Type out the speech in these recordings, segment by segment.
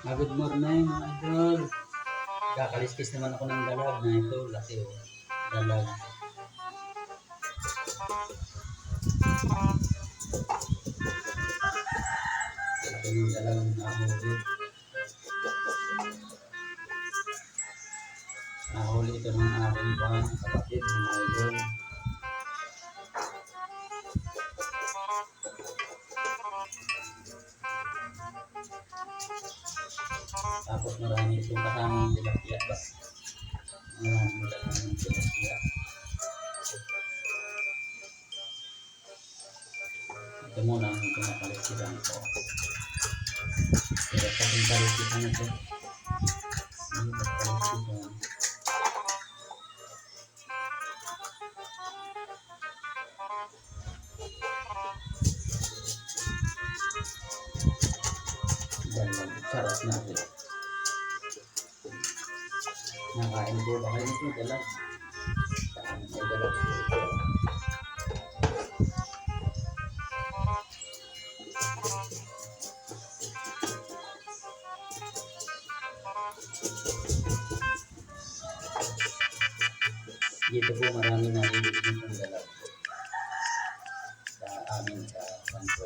Ah, good morning idol. Kakaliskis naman ako ng dalag na ito. Laki o. Dalag. Laki ng dalag na nahuli. Nahuli ito ng aking buwan. Kapatid mga idol. Tapos marami itong kasamang tilapia ba? Marami kasamang tilapia. Ito muna ang pinapalisiran ko. Pero sa pinapalisiran ito, hindi ba palisiran? Dalawang sarap natin. Nakain po ba kayo nito? Dalag. Saan may dalag po ito? Dito po marami na ibigin ng dalag. Sa amin sa kanto.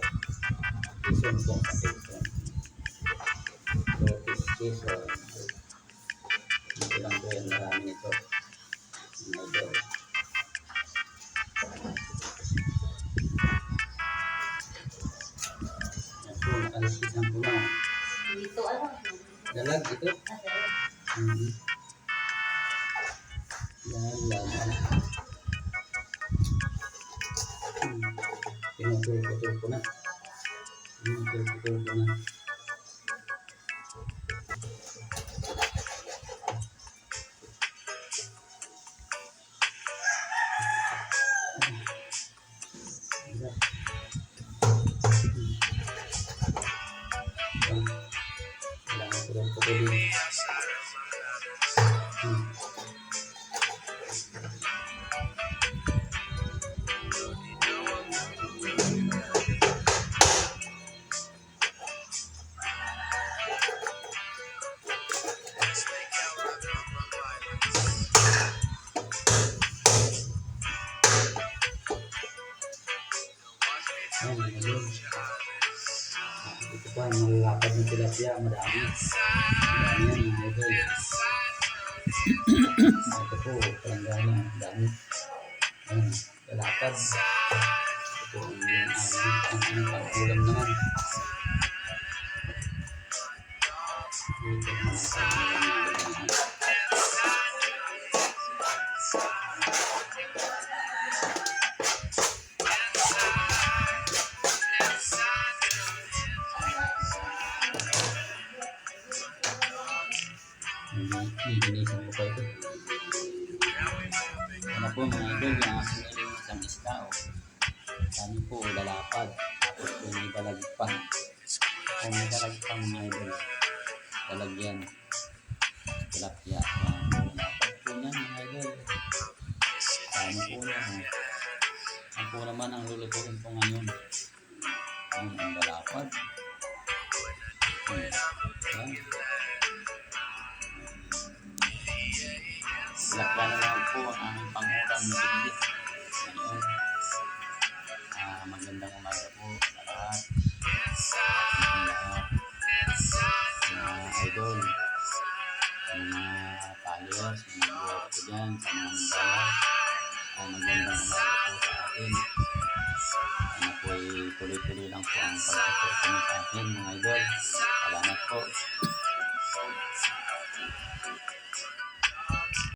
Quezon po sa Quezon. So, Quezon. Dito lang po yan marami nito. Mga idol. Yan po, nakaliskis lang po na. Dito ano? Dalag ito. Mhm. Dalag. Hmm. Ko na. Kailangan ko lang putulin. Ah, Ito pa, malalapad ng tilapia, madami. Madami yan, mga idol. Ito po, palanggana, dami. Ayan, lalapad. Ito po, ang yung aming ang aming pang-ulam naman. Lilinisan ko ito. Ano po mga idol, yung aking isang isda o. Dami po, lalapad. Tapos po may dalag pa. O may dalag pa mga idol. Dalag yan. Tilapia. Lalapad po yan mga idol. Dami po yan. o. Ang po naman ang lulutuin po ngayon. Ang ang lalapad. Lakla na lang po ang aming pangulam na binili. Ngayon, ah, magandang umaga po sa lahat. Sa. Mga idol, sa mga followers, mga buhat ko dyan, sa mga nagdala. Ah, magandang umaga po sa atin. Sana po ay tuloy-tuloy lang po ang pagkakita sa atin, mga idol.